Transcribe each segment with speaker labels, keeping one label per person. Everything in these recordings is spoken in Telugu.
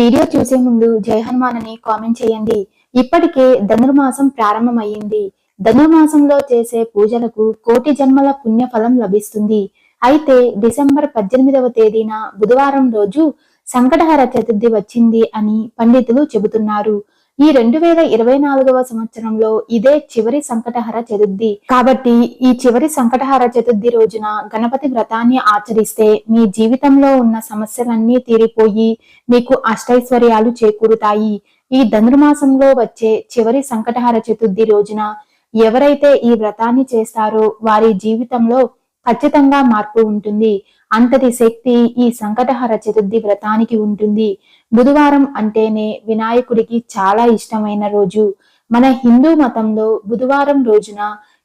Speaker 1: వీడియో చూసే ముందు జై హనుమాన్ అని కామెంట్ చేయండి. ఇప్పటికే ధనుర్మాసం ప్రారంభమయ్యింది. ధనుర్మాసంలో చేసే పూజలకు కోటి జన్మల పుణ్యఫలం లభిస్తుంది. అయితే డిసెంబర్ పద్దెనిమిదవ తేదీన బుధవారం రోజు సంకటహర చతుర్థి వచ్చింది అని పండితులు చెబుతున్నారు. ఈ రెండు వేల ఇరవై నాలుగవ సంవత్సరంలో ఇదే చివరి సంకటహర చతుర్థి. కాబట్టి ఈ చివరి సంకటహర చతుర్థి రోజున గణపతి వ్రతాన్ని ఆచరిస్తే మీ జీవితంలో ఉన్న సమస్యలన్నీ తీరిపోయి మీకు అష్టైశ్వర్యాలు చేకూరుతాయి. ఈ ధనుర్మాసంలో వచ్చే చివరి సంకటహర చతుర్థి రోజున ఎవరైతే ఈ వ్రతాన్ని చేస్తారో వారి జీవితంలో ఖచ్చితంగా మార్పు ఉంటుంది. అంతటి శక్తి ఈ సంకటహర చతుర్థి వ్రతానికి ఉంటుంది. బుధవారం అంటేనే వినాయకుడికి చాలా ఇష్టమైన రోజు. మన హిందూ మతంలో బుధవారం రోజున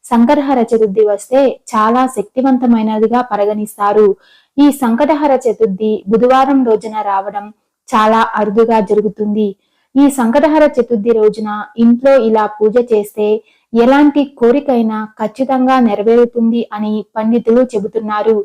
Speaker 1: సంకటహర చతుర్థి వస్తే చాలా శక్తివంతమైనదిగా పరిగణిస్తారు. ఈ సంకటహర చతుర్థి బుధవారం రోజున రావడం చాలా అరుదుగా జరుగుతుంది. ఈ సంకటహర చతుర్థి రోజున ఇంట్లో ఇలా పూజ చేస్తే ఎలాంటి కోరికైనా ఖచ్చితంగా నెరవేరుతుంది అని పండితులు చెబుతున్నారు.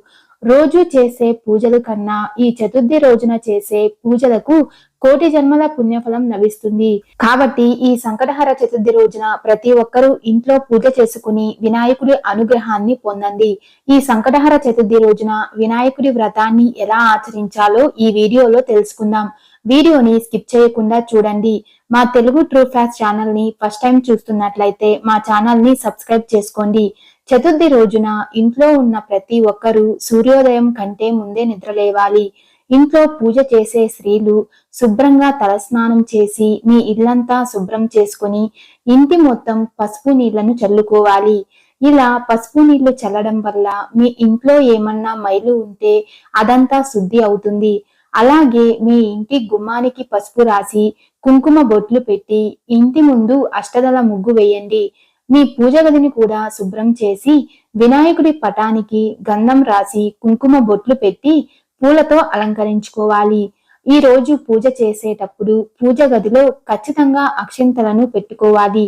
Speaker 1: రోజు చేసే పూజలు కన్నా ఈ చతుర్థి రోజున చేసే పూజలకు కోటి జన్మల పుణ్యఫలం లభిస్తుంది. కాబట్టి ఈ సంకటహర చతుర్థి రోజున ప్రతి ఒక్కరూ ఇంట్లో పూజ చేసుకుని వినాయకుడి అనుగ్రహాన్ని పొందండి. ఈ సంకటహర చతుర్థి రోజున వినాయకుడి వ్రతాన్ని ఎలా ఆచరించాలో ఈ వీడియోలో తెలుసుకుందాం. వీడియోని స్కిప్ చేయకుండా చూడండి. మా తెలుగు ట్రూ ఫ్యాక్స్ ఛానల్ని ఫస్ట్ టైం చూస్తున్నట్లయితే మా ఛానల్ని సబ్స్క్రైబ్ చేసుకోండి. చతుర్థి రోజున ఇంట్లో ఉన్న ప్రతి ఒక్కరూ సూర్యోదయం కంటే ముందే నిద్రలేవాలి. ఇంట్లో పూజ చేసే స్త్రీలు శుభ్రంగా తలస్నానం చేసి మీ ఇల్లంతా శుభ్రం చేసుకుని ఇంటి మొత్తం పసుపు నీళ్ళను చల్లుకోవాలి. ఇలా పసుపు నీళ్ళు చల్లడం వల్ల మీ ఇంట్లో ఏమన్నా మైలు ఉంటే అదంతా శుద్ధి అవుతుంది. అలాగే మీ ఇంటి గుమ్మానికి పసుపు రాసి కుంకుమ బొట్లు పెట్టి ఇంటి ముందు అష్టదల ముగ్గు వేయండి. మీ పూజ గదిని కూడా శుభ్రం చేసి వినాయకుడి పటానికి గంధం రాసి కుంకుమ బొట్లు పెట్టి పూలతో అలంకరించుకోవాలి. ఈ రోజు పూజ చేసేటప్పుడు పూజ గదిలో ఖచ్చితంగా అక్షింతలను పెట్టుకోవాలి.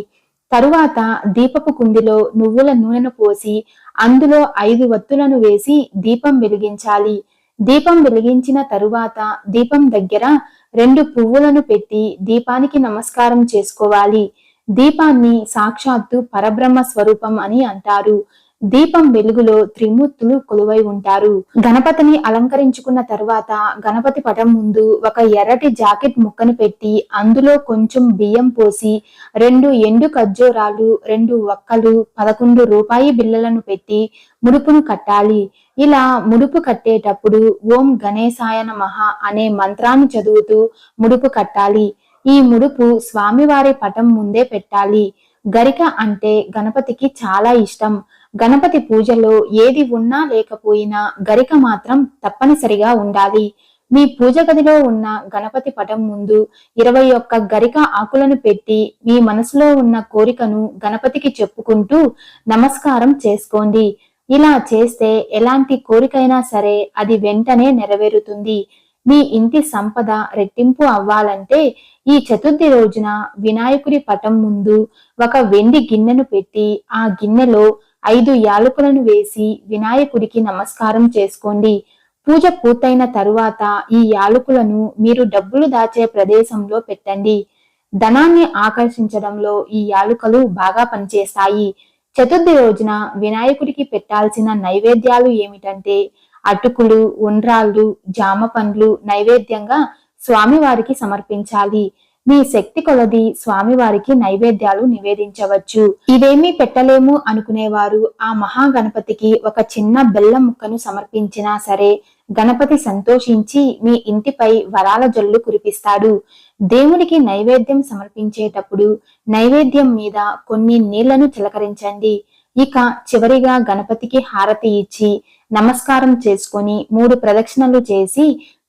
Speaker 1: తరువాత దీపపు కుందిలో నువ్వుల నూనెను పోసి అందులో ఐదు వత్తులను వేసి దీపం వెలిగించాలి. దీపం వెలిగించిన తరువాత దీపం దగ్గర రెండు పువ్వులను పెట్టి దీపానికి నమస్కారం చేసుకోవాలి. దీపాన్ని సాక్షాత్తు పరబ్రహ్మ స్వరూపం అని అంటారు. దీపం వెలుగులో త్రిమూర్తులు కొలువై ఉంటారు. గణపతిని అలంకరించుకున్న తర్వాత గణపతి పటం ముందు ఒక ఎర్రటి జాకెట్ ముక్కను పెట్టి అందులో కొంచెం బియ్యం పోసి రెండు ఎండు ఖర్జూరాలు రెండు ఒక్కలు పదకొండు రూపాయి బిళ్ళలను పెట్టి ముడుపును కట్టాలి. ఇలా ముడుపు కట్టేటప్పుడు ఓం గణేశాయ నమః అనే మంత్రాన్ని చదువుతూ ముడుపు కట్టాలి. ఈ ముడుపు స్వామివారి పటం ముందే పెట్టాలి. గరిక అంటే గణపతికి చాలా ఇష్టం. గణపతి పూజలో ఏది ఉన్నా లేకపోయినా గరిక మాత్రం తప్పనిసరిగా ఉండాలి. మీ పూజ గదిలో ఉన్న గణపతి పటం ముందు ఇరవై ఒక్క గరిక ఆకులను పెట్టి మీ మనసులో ఉన్న కోరికను గణపతికి చెప్పుకుంటూ నమస్కారం చేసుకోండి. ఇలా చేస్తే ఎలాంటి కోరికైనా సరే అది వెంటనే నెరవేరుతుంది. మీ ఇంటి సంపద రెట్టింపు అవ్వాలంటే ఈ చతుర్థి రోజున వినాయకుడి పటం ముందు ఒక వెండి గిన్నెను పెట్టి ఆ గిన్నెలో ఐదు యాలకులను వేసి వినాయకుడికి నమస్కారం చేసుకోండి. పూజ పూర్తయిన తరువాత ఈ యాలకులను మీరు డబ్బులు దాచే ప్రదేశంలో పెట్టండి. ధనాన్ని ఆకర్షించడంలో ఈ యాలుకలు బాగా పనిచేస్తాయి. చతుర్థి రోజున వినాయకుడికి పెట్టాల్సిన నైవేద్యాలు ఏమిటంటే అటుకులు ఉండ్రాళ్ళు జామ పండ్లు నైవేద్యంగా స్వామివారికి సమర్పించాలి. మీ శక్తి కొలది స్వామివారికి నైవేద్యాలు నివేదించవచ్చు. ఇవేమీ పెట్టలేము అనుకునేవారు. ఆ మహాగణపతికి ఒక చిన్న బెల్లం ముక్కను సమర్పించినా సరే గణపతి సంతోషించి మీ ఇంటిపై వరాల జల్లు కురిపిస్తాడు. దేవునికి నైవేద్యం సమర్పించేటప్పుడు నైవేద్యం మీద కొన్ని నీళ్ళను చిలకరించండి ఇక చివరిగా గణపతికి హారతి ఇచ్చి నమస్కారం చేసుకొని మూడు ప్రదక్షిణలు చేసి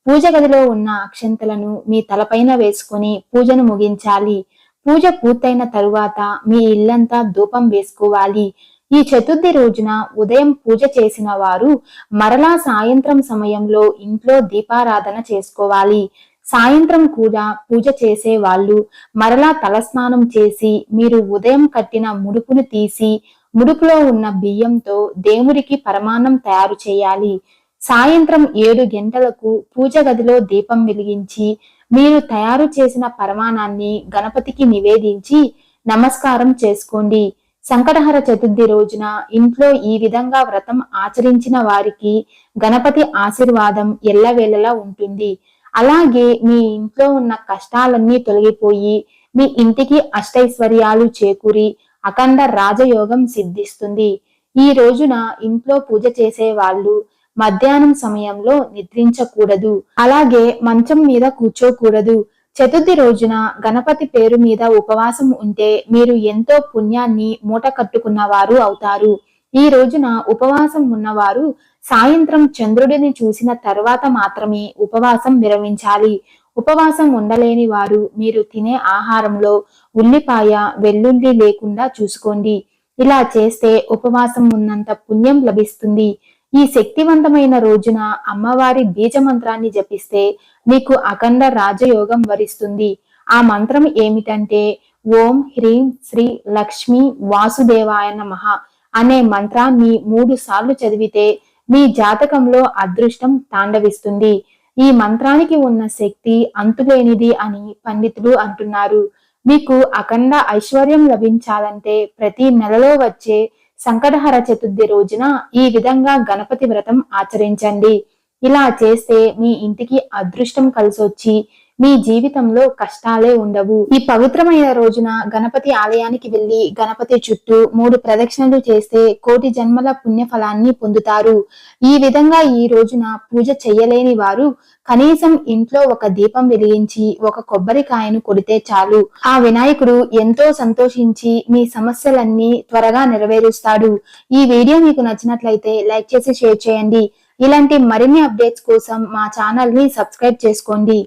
Speaker 1: పూజ గదిలో ఉన్న అక్షంతలను మీ తలపైన వేసుకొని పూజను ముగించాలి. పూజ పూర్తయిన తరువాత మీ ఇల్లంతా ధూపం వేసుకోవాలి. ఈ చతుర్థి రోజున ఉదయం పూజ చేసిన వారు మరలా సాయంత్రం సమయంలో ఇంట్లో దీపారాధన చేసుకోవాలి. సాయంత్రం కూడా పూజ చేసే వాళ్ళు మరలా తలస్నానం చేసి మీరు ఉదయం కట్టిన ముడుపును తీసి ముడుపులో ఉన్న బియ్యంతో దేవుడికి పరమాన్నం తయారు చేయాలి. సాయంత్రం ఏడు గంటలకు పూజ గదిలో దీపం వెలిగించి మీరు తయారు చేసిన పరమాణాన్ని గణపతికి నివేదించి నమస్కారం చేసుకోండి. సంకటహర చతుర్థి రోజున ఇంట్లో ఈ విధంగా వ్రతం ఆచరించిన వారికి గణపతి ఆశీర్వాదం ఎల్లవేళలా ఉంటుంది. అలాగే మీ ఇంట్లో ఉన్న కష్టాలన్నీ తొలగిపోయి మీ ఇంటికి అష్టైశ్వర్యాలు చేకూరి అఖండ రాజయోగం సిద్ధిస్తుంది. ఈ రోజున ఇంట్లో పూజ చేసే వాళ్ళు మధ్యాహ్నం సమయంలో నిద్రించకూడదు. అలాగే మంచం మీద కూర్చోకూడదు. చతుర్థి రోజున గణపతి పేరు మీద ఉపవాసం ఉంటే మీరు ఎంతో పుణ్యాన్ని మూట కట్టుకున్న వారు అవుతారు. ఈ రోజున ఉపవాసం ఉన్నవారు సాయంత్రం చంద్రుడిని చూసిన తర్వాత మాత్రమే ఉపవాసం విరమించాలి. ఉపవాసం ఉండలేని వారు మీరు తినే ఆహారంలో ఉల్లిపాయ వెల్లుల్లి లేకుండా చూసుకోండి. ఇలా చేస్తే ఉపవాసం ఉన్నంత పుణ్యం లభిస్తుంది. ఈ శక్తివంతమైన రోజున అమ్మవారి బీజ మంత్రాన్ని జపిస్తే మీకు అఖండ రాజయోగం వరిస్తుంది. ఆ మంత్రం ఏమిటంటే ఓం హ్రీం శ్రీ లక్ష్మి వాసుదేవాయ నమః అనే మంత్రాన్ని మూడు సార్లు చదివితే మీ జాతకంలో అదృష్టం తాండవిస్తుంది. ఈ మంత్రానికి ఉన్న శక్తి అంతులేనిది అని పండితులు అంటున్నారు. మీకు అఖండ ఐశ్వర్యం లభించాలంటే ప్రతి నెలలో వచ్చే సంకటహర చతుర్థి రోజున ఈ విధంగా గణపతి వ్రతం ఆచరించండి. ఇలా చేస్తే మీ ఇంటికి అదృష్టం కలిసొచ్చి మీ జీవితంలో కష్టాలే ఉండవు. ఈ పవిత్రమైన రోజున గణపతి ఆలయానికి వెళ్ళి గణపతి చుట్టూ మూడు ప్రదక్షిణలు చేస్తే కోటి జన్మల పుణ్యఫలాన్ని పొందుతారు. ఈ విధంగా ఈ రోజున పూజ చెయ్యలేని వారు కనీసం ఇంట్లో ఒక దీపం వెలిగించి ఒక కొబ్బరికాయను కొడితే చాలు. ఆ వినాయకుడు ఎంతో సంతోషించి మీ సమస్యలన్నీ త్వరగా నెరవేరుస్తాడు. ఈ వీడియో మీకు నచ్చినట్లయితే లైక్ చేసి షేర్ చేయండి. ఇలాంటి మరిన్ని అప్డేట్స్ కోసం మా ఛానల్ని సబ్స్క్రైబ్ చేసుకోండి.